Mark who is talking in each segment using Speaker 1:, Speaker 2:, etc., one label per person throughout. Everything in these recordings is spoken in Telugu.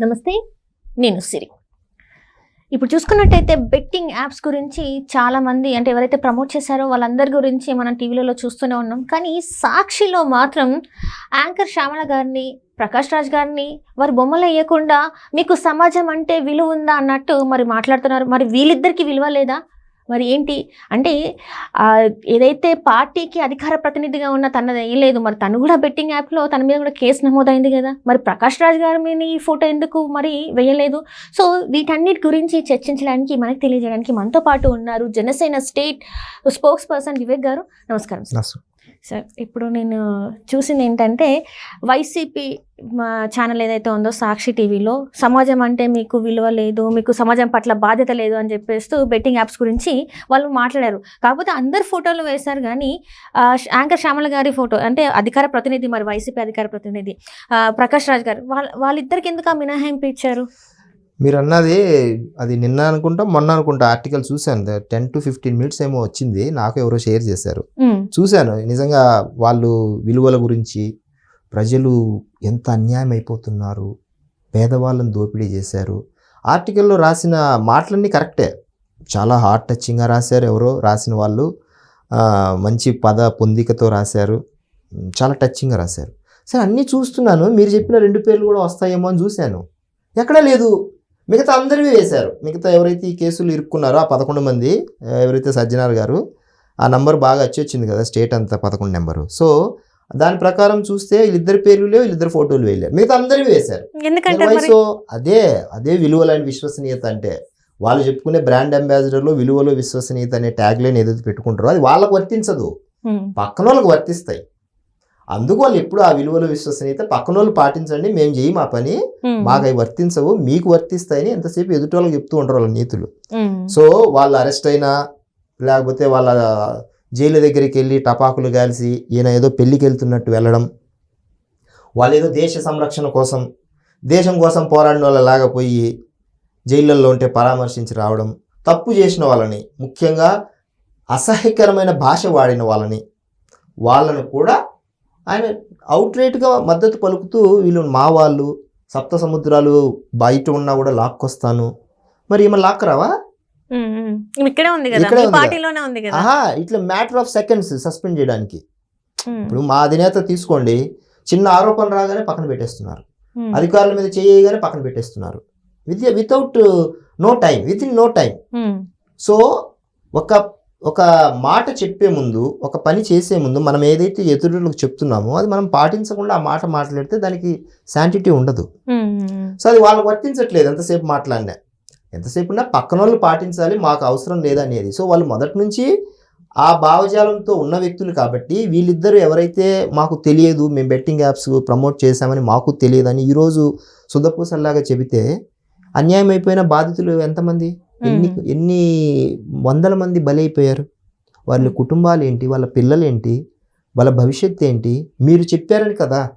Speaker 1: నమస్తే నేను సిరి. ఇప్పుడు చూసుకున్నట్టయితే బెట్టింగ్ యాప్స్ గురించి చాలా మంది అంటే ఎవరైతే ప్రమోట్ చేశారో వాళ్ళందరి గురించి మనం టీవీలలో చూస్తూనే ఉన్నాం. కానీ సాక్షిలో మాత్రం యాంకర్ శ్యామల గారిని ప్రకాష్ రాజ్ గారిని వారి బొమ్మలు వేయకుండా మీకు సమాజం అంటే విలువ ఉందా అన్నట్టు మరి మాట్లాడుతున్నారు. మరి వీళ్ళిద్దరికీ విలువ లేదా? మరి ఏంటి? అంటే ఏదైతే పార్టీకి అధికార ప్రతినిధిగా ఉన్న తన వేయలేదు మరి తను కూడా బెట్టింగ్ యాప్లో తన మీద కూడా కేసు నమోదైంది కదా. మరి ప్రకాష్ రాజ్ గారి మీద ఈ ఫోటో ఎందుకు మరి వేయలేదు? సో వీటన్నిటి గురించి చర్చించడానికి మనకు తెలియజేయడానికి మనతో పాటు ఉన్నారు Janasena state spokesperson Vivek garu. నమస్కారం. సార్. ఇప్పుడు నేను చూసింది ఏంటంటే వైసీపీ ఛానల్ ఏదైతే ఉందో సాక్షి టీవీలో సమాజం అంటే మీకు విలువ లేదు మీకు సమాజం పట్ల బాధ్యత లేదు అని చెప్పేస్తూ బెట్టింగ్ యాప్స్ గురించి వాళ్ళు మాట్లాడారు కాకపోతే అందరు ఫోటోలు వేశారు కానీ యాంకర్ శ్యామల గారి ఫోటో అంటే అధికార ప్రతినిధి మరి వైసీపీ అధికార ప్రతినిధి ప్రకాష్ రాజ్ గారు వాళ్ళ వాళ్ళిద్దరికి ఎందుకు ఆ మినహాయింపు ఇచ్చారు
Speaker 2: మీరు అన్నది అది నిన్న అనుకుంటా మొన్న అనుకుంటా ఆర్టికల్ చూశాను. టెన్ టు ఫిఫ్టీన్ మినిట్స్ ఏమో వచ్చింది నాకు ఎవరో షేర్ చేశారు. చూశాను నిజంగా వాళ్ళు విలువల గురించి ప్రజలు ఎంత అన్యాయం అయిపోతున్నారు పేదవాళ్ళని దోపిడీ చేశారు. ఆర్టికల్లో రాసిన మాటలన్నీ కరెక్టే. చాలా హార్ట్ టచింగ్గా రాశారు ఎవరో రాసిన వాళ్ళు. మంచి పద పొందికతో రాశారు. చాలా టచింగ్గా రాశారు. సరే అన్నీ చూస్తున్నాను. మీరు చెప్పిన రెండు పేర్లు కూడా వస్తాయేమో అని చూశాను. ఎక్కడా లేదు. మిగతా అందరివి వేశారు. మిగతా ఎవరైతే ఈ కేసులు ఇరుక్కున్నారో ఆ పదకొండు మంది ఎవరైతే సజ్జనార్ గారు ఆ నంబర్ బాగా వచ్చి వచ్చింది కదా స్టేట్ అంతా పదకొండు నెంబరు. సో దాని ప్రకారం చూస్తే వీళ్ళిద్దరు పేర్లు లేవు వీళ్ళిద్దరు ఫోటోలు వేయలేరు. మిగతా అందరివి వేశారు. సో అదే అదే విలువలైన విశ్వసనీయత అంటే వాళ్ళు చెప్పుకునే బ్రాండ్ అంబాసిడర్లో విలువలో విశ్వసనీయత అనే ట్యాగ్ లైన్ ఏదైతే పెట్టుకుంటారో అది వాళ్ళకు వర్తించదు. పక్కన వాళ్ళకి వర్తిస్తాయి. అందుకు వాళ్ళు ఎప్పుడు ఆ విలువలో విశ్వసనీయత పక్కన వాళ్ళు పాటించండి మేము చేయి మా పని మాకు అవి వర్తించవు మీకు వర్తిస్తాయని ఎంతసేపు ఎదుటి వాళ్ళకి చెప్తూ ఉంటారు వాళ్ళ నీతులు. సో వాళ్ళు అరెస్ట్ అయినా లేకపోతే వాళ్ళ జైలు దగ్గరికి వెళ్ళి టపాకులు కాల్చి ఈయన ఏదో పెళ్ళికి వెళ్తున్నట్టు వెళ్ళడం వాళ్ళు ఏదో దేశ సంరక్షణ కోసం దేశం కోసం పోరాడిన వాళ్ళలాగా పోయి జైళ్ళల్లో ఉంటే పరామర్శించి రావడం తప్పు చేసిన వాళ్ళని ముఖ్యంగా అసహ్యకరమైన భాష వాడిన వాళ్ళని వాళ్ళను కూడా ఆయన అవుట్రేట్గా మద్దతు పలుకుతూ వీళ్ళు మా వాళ్ళు సప్త సముద్రాలు బయట ఉన్నా కూడా లాక్కొస్తాను. మరి ఏమైనా లాక్కరావా?
Speaker 1: ఉమ్, ఉమ్. ఇక్కడే ఉంది కదా?
Speaker 2: కదా. ఇట్లా మ్యాటర్ ఆఫ్ సెకండ్స్ సస్పెండ్ చేయడానికి. ఇప్పుడు మా అధినేత తీసుకోండి చిన్న ఆరోపణ రాగానే పక్కన పెట్టేస్తున్నారు. అధికారుల మీద చేయగానే పక్కన పెట్టేస్తున్నారు. With without no time with in no time so ఒక ఒక మాట చెప్పే ముందు ఒక పని చేసే ముందు మనం ఏదైతే ఎదురులకు చెప్తున్నామో అది మనం పాటించకుండా ఆ మాట మాట్లాడితే దానికి శాంటిటీ ఉండదు. సో అది వాళ్ళకి వర్తించట్లేదు ఎంతసేపు మాట్లాడినా. ఎంతసేపు ఉన్నా పక్కన వాళ్ళు పాటించాలి మాకు అవసరం లేదనేది. సో వాళ్ళు మొదటి నుంచి ఆ భావజాలంతో ఉన్న వ్యక్తులు కాబట్టి వీళ్ళిద్దరూ ఎవరైతే మాకు తెలియదు మేము బెట్టింగ్ యాప్స్ ప్రమోట్ చేశామని మాకు తెలియదని ఈరోజు సుధపూసల్లాగా చెబితే అన్యాయం అయిపోయిన బాధితులు ఎంతమంది? ఎన్ని. ఎన్ని వందల మంది బలైపోయారు? వాళ్ళ కుటుంబాలు ఏంటి వాళ్ళ పిల్లలు ఏంటి వాళ్ళ భవిష్యత్తు ఏంటి మీరు చెప్పారని కదా.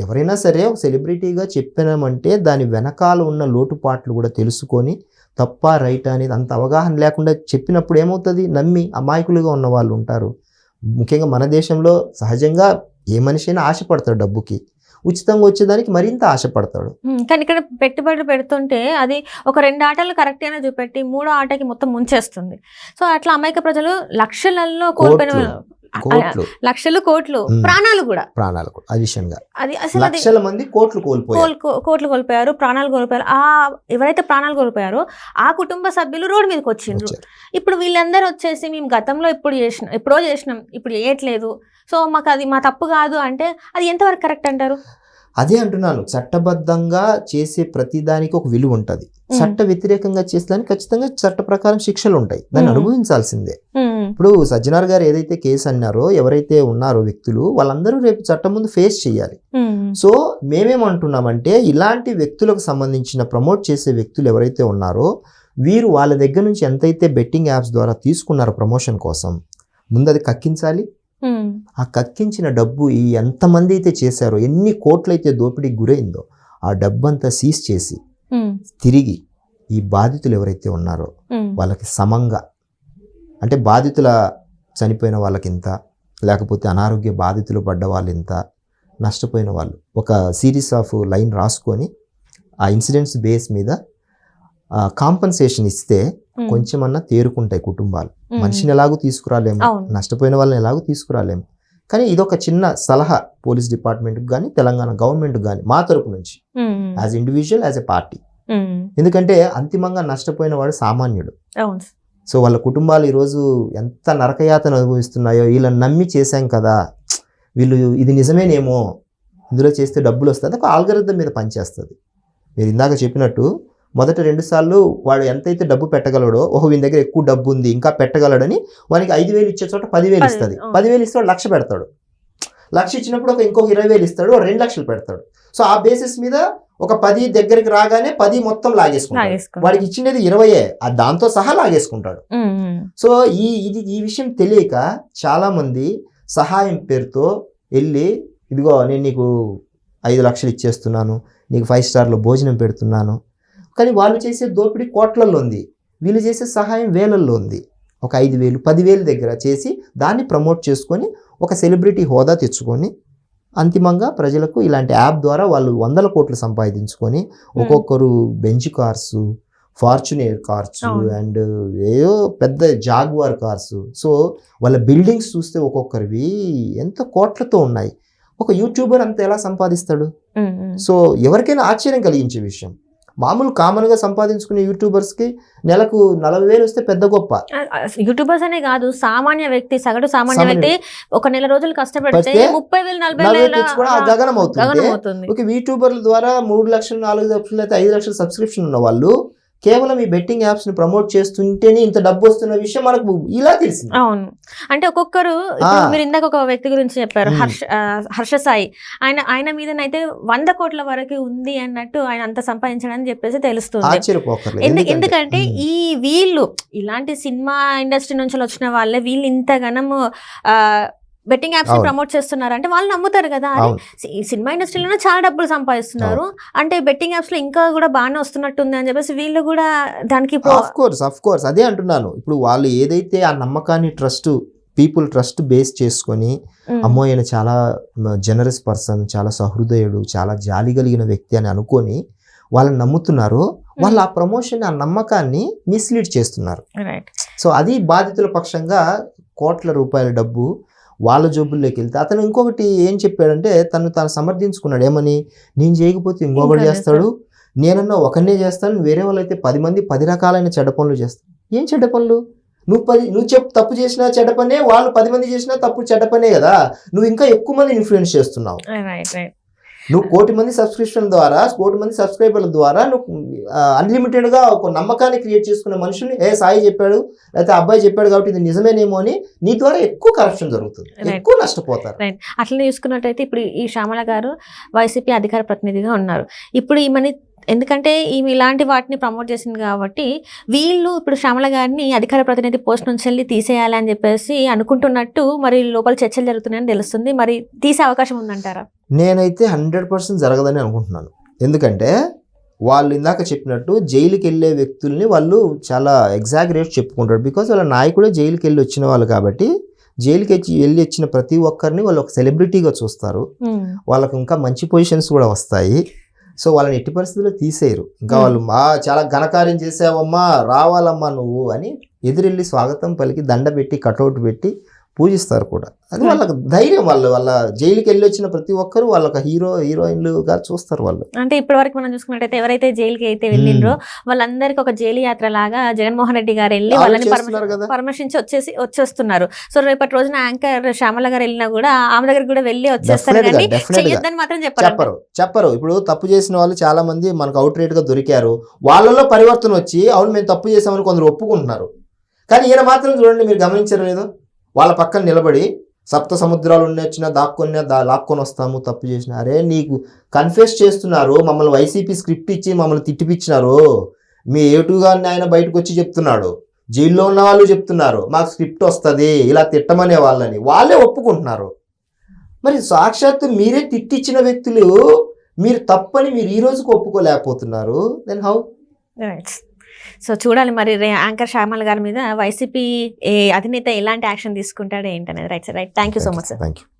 Speaker 2: ఎవరైనా సరే ఒక సెలబ్రిటీగా చెప్పినామంటే దాని వెనకాల ఉన్న లోటుపాట్లు కూడా తెలుసుకొని తప్ప రైట్ అనేది అంత అవగాహన లేకుండా చెప్పినప్పుడు ఏమవుతుంది? నమ్మి అమాయకులుగా ఉన్న వాళ్ళు ఉంటారు. ముఖ్యంగా మన దేశంలో సహజంగా ఏ మనిషి అయినా ఆశపడతాడు డబ్బుకి. ఉచితంగా వచ్చేదానికి మరింత ఆశపడతాడు.
Speaker 1: కానీ ఇక్కడ పెట్టుబడులు పెడుతుంటే అది ఒక రెండు ఆటలు కరెక్ట్ అయినా చూపెట్టి మూడో ఆటకి మొత్తం ముంచేస్తుంది. సో అట్లా అమాయక ప్రజలు లక్షలలో కోల్పోయిన లక్షలు కోట్లు. ప్రాణాలు కూడా.
Speaker 2: ప్రాణాలు కూడా అడిషన్గా
Speaker 1: అది అసలు
Speaker 2: లక్షల మంది కోట్లు కోల్పోయారు.
Speaker 1: కోట్లు కోల్పోయారు ప్రాణాలు కోల్పోయారు. ఆ ఎవరైతే ప్రాణాలు కోల్పోయారో ఆ కుటుంబ సభ్యులు రోడ్డు మీదకి వచ్చిండ్రు. ఇప్పుడు వీళ్ళందరూ వచ్చేసి మేము గతంలో ఇప్పుడు చేసిన ఎప్పుడో చేసినాం ఇప్పుడు చేయట్లేదు. సో మాకు అది మా తప్పు కాదు అంటే అది ఎంతవరకు కరెక్ట్ అంటారు?
Speaker 2: అదే అంటున్నాను చట్టబద్ధంగా చేసే ప్రతి దానికి ఒక విలువ ఉంటుంది. చట్ట వ్యతిరేకంగా చేసేదానికి ఖచ్చితంగా చట్ట ప్రకారం శిక్షలు ఉంటాయి. దాన్ని. అనుభవించాల్సిందే. ఇప్పుడు సజ్జనార్ గారు ఏదైతే కేసు అన్నారో ఎవరైతే ఉన్నారో వ్యక్తులు వాళ్ళందరూ రేపు చట్టం ముందు ఫేస్ చేయాలి. సో మేమేమంటున్నామంటే ఇలాంటి వ్యక్తులకు సంబంధించిన ప్రమోట్ చేసే వ్యక్తులు ఎవరైతే ఉన్నారో వీరు వాళ్ళ దగ్గర నుంచి ఎంతైతే బెట్టింగ్ యాప్స్ ద్వారా తీసుకున్నారో ప్రమోషన్ కోసం ముందు అది కక్కించాలి ఆ కక్కించిన డబ్బు ఈ ఎంతమంది అయితే చేశారో ఎన్ని కోట్లయితే దోపిడీకి గురైందో ఆ డబ్బు అంతా సీజ్ చేసి తిరిగి ఈ బాధితులు ఎవరైతే ఉన్నారో వాళ్ళకి సమంగా అంటే బాధితుల చనిపోయిన వాళ్ళకి ఇంత లేకపోతే అనారోగ్య బాధితులు పడ్డ వాళ్ళు ఇంత నష్టపోయిన వాళ్ళు. ఒక సిరీస్ ఆఫ్ లైన్ రాసుకొని ఆ ఇన్సిడెంట్స్ బేస్ మీద కాంపన్సేషన్ ఇస్తే కొంచెమన్నా తేరుకుంటాయి కుటుంబాలు. మనిషిని ఎలాగూ తీసుకురాలేము. నష్టపోయిన వాళ్ళని ఎలాగూ తీసుకురాలేము. కానీ ఇదొక చిన్న సలహా పోలీస్ డిపార్ట్మెంట్కి కానీ తెలంగాణ గవర్నమెంట్కి కానీ మా తరపు నుంచి. As individual as a party ఎందుకంటే అంతిమంగా నష్టపోయిన వాడు సామాన్యుడు. సో వాళ్ళ కుటుంబాలు ఈరోజు ఎంత నరకయాతన అనుభవిస్తున్నాయో వీళ్ళని నమ్మి చేశాం కదా. వీళ్ళు ఇది నిజమేనేమో ఇందులో చేస్తే డబ్బులు వస్తుంది ఒక ఆల్గరిథం మీద పనిచేస్తుంది. మీరు ఇందాక చెప్పినట్టు మొదట రెండు సార్లు వాడు ఎంతైతే డబ్బు పెట్టగలడో ఓహో వీని దగ్గర ఎక్కువ డబ్బు ఉంది ఇంకా పెట్టగలడని వానికి ఐదు వేలు ఇచ్చే చోట పదివేలు
Speaker 1: పది-
Speaker 2: ఇస్తుంది. పదివేలు ఇస్తే వాడు లక్ష పెడతాడు. లక్ష ఇచ్చినప్పుడు ఒక ఇంకొక ఇరవై వేలు ఇస్తాడు రెండు లక్షలు పెడతాడు. సో ఆ బేసిస్ మీద ఒక పది దగ్గరికి రాగానే పది మొత్తం లాగేసుకుంటాడు. వాడికి ఇచ్చినది ఇరవయే ఆ దాంతో సహా లాగేసుకుంటాడు. సో ఈ ఇది ఈ విషయం తెలియక చాలామంది సహాయం పేరుతో వెళ్ళి ఇదిగో నేను నీకు ఐదు లక్షలు ఇచ్చేస్తున్నాను నీకు ఫైవ్ స్టార్లో భోజనం పెడుతున్నాను కానీ వాళ్ళు చేసే దోపిడీ కోట్లల్లో ఉంది. వీళ్ళు చేసే సహాయం వేలల్లో ఉంది. ఒక ఐదు వేలు పదివేలు దగ్గర చేసి దాన్ని ప్రమోట్ చేసుకొని ఒక సెలబ్రిటీ హోదా తెచ్చుకొని అంతిమంగా ప్రజలకు ఇలాంటి యాప్ ద్వారా వాళ్ళు వందల కోట్లు సంపాదించుకొని ఒక్కొక్కరు Benz cars Fortuner cars. And ఏయో పెద్ద జాగ్వార్ కార్స్. సో వాళ్ళ బిల్డింగ్స్ చూస్తే ఒక్కొక్కరివి ఎంత కోట్లతో ఉన్నాయి. ఒక యూట్యూబర్ అంత ఎలా సంపాదిస్తాడు. సో ఎవరికైనా ఆశ్చర్యం కలిగించే విషయం. మామూలు కామన్గా సంపాదించుకునే యూట్యూబర్స్కి నెలకు నలభై వేలు వస్తే పెద్ద గొప్ప.
Speaker 1: యూట్యూబర్స్ అనే కాదు సామాన్య వ్యక్తి సగటు సామాన్య వ్యక్తి ఒక నెల రోజులు కష్టపడితే
Speaker 2: పడితే
Speaker 1: ముప్పై వేలు నలభై వేల
Speaker 2: గగనం అవుతుంది. యూట్యూబర్ల ద్వారా మూడు లక్షలు నాలుగు లక్షలు అయితే ఐదు లక్షల సబ్స్క్రిప్షన్ ఉన్న వాళ్ళు కేవలం ఈ బెట్టింగ్ యాప్స్ని ప్రమోట్ చేస్తుంటేనే ఇంత డబ్బు వస్తున్న విషయం మనకు ఇలా తెలిసింది
Speaker 1: అవును అంటే ఒక్కొక్కరు. మీరు ఇందాక ఒక వ్యక్తి గురించి చెప్పారు. హర్ష హర్ష సాయి ఆయన ఆయన మీదనైతే వంద కోట్ల వరకు ఉంది అన్నట్టు ఆయన అంత సంపాదించడని చెప్పేసి తెలుస్తుంది ఎందుకంటే. ఈ వీళ్ళు ఇలాంటి సినిమా ఇండస్ట్రీ నుంచి వచ్చిన వాళ్ళే వీళ్ళు ఇంతగానము బెట్టింగ్ యాప్స్. ప్రమోట్ చేస్తున్నారు. అంటే వాళ్ళు నమ్ముతారు కదా. ఈ సినిమా ఇండస్ట్రీలోనే చాలా డబ్బులు సంపాదిస్తున్నారు. అంటే బెట్టింగ్ యాప్స్లో ఇంకా కూడా బాగానే వస్తున్నట్టుంది అని చెప్పేసి వీళ్ళు కూడా దానికి
Speaker 2: ఆఫ్ కోర్స్ ఆఫ్ కోర్స్ అదే అంటున్నాను. ఇప్పుడు వాళ్ళు ఏదైతే ఆ నమ్మకాన్ని ట్రస్ట్ పీపుల్ ట్రస్ట్ బేస్ చేసుకొని
Speaker 1: మ్మ్.
Speaker 2: అమ్మో ఈయన చాలా జనరస్ పర్సన్ చాలా సహృదయుడు చాలా జాలి కలిగిన వ్యక్తి అని అనుకొని వాళ్ళని నమ్ముతున్నారు. వాళ్ళు ఆ ప్రమోషన్ ఆ నమ్మకాన్ని మిస్లీడ్ చేస్తున్నారు. సో అది బాధితుల పక్షంగా కోట్ల రూపాయల డబ్బు వాళ్ళ జోబుల్లోకి వెళ్తే అతను ఇంకొకటి ఏం చెప్పాడంటే తను తాను సమర్థించుకున్నాడు. ఏమని? నేను చేయకపోతే ఇంకొకటి చేస్తాడు. నేనన్నా ఒకనే చేస్తాను. వేరే వాళ్ళైతే పది మంది పది రకాలైన చెడ్డ పనులు చేస్తాను ఏం చెడ్డ పనులు? నువ్వు పది నువ్వు చెప్పు తప్పు చేసినా చెడ్డ పనే వాళ్ళు పది మంది చేసినా తప్పు చెడ్డ పనే కదా. నువ్వు ఇంకా ఎక్కువ మంది ఇన్ఫ్లుయెన్స్ చేస్తున్నావు. నువ్వు కోటి మంది సబ్స్క్రిప్షన్ ద్వారా కోటి మంది సబ్స్క్రైబర్ల ద్వారా నువ్వు అన్లిమిటెడ్గా ఒక నమ్మకాన్ని క్రియేట్ చేసుకునే మనుషుల్ని ఏ సాయి చెప్పాడు లేకపోతే అబ్బాయి చెప్పాడు కాబట్టి ఇది నిజమేనేమో అని నీ ద్వారా ఎక్కువ కరప్షన్ జరుగుతుంది. ఎక్కువ నష్టపోతారు.
Speaker 1: అట్లనే చూసుకున్నట్టయితే ఇప్పుడు ఈ శ్యామల గారు వైసీపీ అధికార ప్రతినిధిగా ఉన్నారు. ఇప్పుడు ఈమెని ఎందుకంటే ఈమె ఇలాంటి వాటిని ప్రమోట్ చేసింది కాబట్టి వీళ్ళు ఇప్పుడు శ్యామల గారిని అధికార ప్రతినిధి పోస్ట్ నుంచి వెళ్ళి తీసేయాలి అని చెప్పేసి అనుకుంటున్నట్టు మరి లోపల చర్చలు జరుగుతున్నాయని తెలుస్తుంది. మరి తీసే అవకాశం ఉందంటారా?
Speaker 2: నేనైతే హండ్రెడ్ పర్సెంట్ జరగదని అనుకుంటున్నాను. ఎందుకంటే వాళ్ళు ఇందాక చెప్పినట్టు జైలుకి వెళ్ళే వ్యక్తుల్ని వాళ్ళు చాలా ఎగ్జాగరేట్ చెప్పుకుంటారు. బికాజ్ వాళ్ళ నాయకుడే జైలుకి వెళ్ళి వచ్చిన వాళ్ళు కాబట్టి జైలుకి వచ్చి వెళ్ళి వచ్చిన ప్రతి ఒక్కరిని వాళ్ళు ఒక సెలబ్రిటీగా చూస్తారు. వాళ్ళకు ఇంకా మంచి పొజిషన్స్ కూడా వస్తాయి. సో వాళ్ళని ఎట్టి పరిస్థితుల్లో తీసేయరు ఇంకా. వాళ్ళు మా చాలా ఘనకార్యం చేసావమ్మా రావాలమ్మా నువ్వు అని ఎదురెళ్ళి స్వాగతం పలికి దండ పెట్టి కటౌట్ పెట్టి పూజిస్తారు కూడా. అది
Speaker 1: Hmm.
Speaker 2: వాళ్ళకి ధైర్యం వాళ్ళు వాళ్ళ జైలుకి వెళ్ళి వచ్చిన ప్రతి ఒక్కరు వాళ్ళొక హీరో హీరోయిన్లుగా చూస్తారు వాళ్ళు.
Speaker 1: అంటే ఇప్పటి వరకు మనం చూసుకున్నట్టయితే ఎవరైతే జైలుకి అయితే వెళ్ళిండ్రో వాళ్ళందరికీ ఒక జైలు యాత్ర లాగా జగన్మోహన్ రెడ్డి గారు వెళ్ళి
Speaker 2: వాళ్ళు
Speaker 1: వాళ్ళని. పర్మిషన్స్ వచ్చేసి వచ్చేస్తున్నారు. సో రేపటి రోజున యాంకర్ శ్యామల గారు వెళ్ళినా కూడా ఆమె దగ్గర కూడా వెళ్ళి వచ్చేస్తారు కానీ. చెయ్యొద్దని మాత్రం చెప్పారు.
Speaker 2: చెప్పరు చెప్పరు. ఇప్పుడు తప్పు చేసిన వాళ్ళు చాలా మంది మనకు అవుట్ రేట్గా దొరికారు. వాళ్ళలో పరివర్తన వచ్చి అవును మేము తప్పు చేసామని కొందరు ఒప్పుకుంటున్నారు. కానీ ఈయన మాత్రం చూడండి మీరు గమనించారు లేదు? వాళ్ళ పక్కన నిలబడి సప్త సముద్రాలు ఉన్న దాక్కొని దా లాక్కొని వస్తాము తప్పు చేసిన. అరే నీకు కన్ఫెస్ చేస్తున్నారు మమ్మల్ని వైసీపీ స్క్రిప్ట్ ఇచ్చి మమ్మల్ని తిట్టిపిచ్చినారు. మీ ఏటు ఆయన బయటకు వచ్చి చెప్తున్నాడు. జైల్లో ఉన్న వాళ్ళు చెప్తున్నారు మాకు స్క్రిప్ట్ వస్తుంది ఇలా తిట్టమనే వాళ్ళని. వాళ్ళే ఒప్పుకుంటున్నారు. మరి సాక్షాత్తు మీరే తిట్టించిన వ్యక్తులు మీరు తప్పని మీరు ఈ రోజుకు ఒప్పుకోలేకపోతున్నారు. దెన్ హౌ
Speaker 1: రైట్ సో చూడాలి మరి యాంకర్ శ్యామల్ గారి మీద వైసీపీ ఏ అధినేత ఎలాంటి యాక్షన్ తీసుకుంటాడో ఏంటనేది. Right sir right. Thank you so much sir
Speaker 2: thank you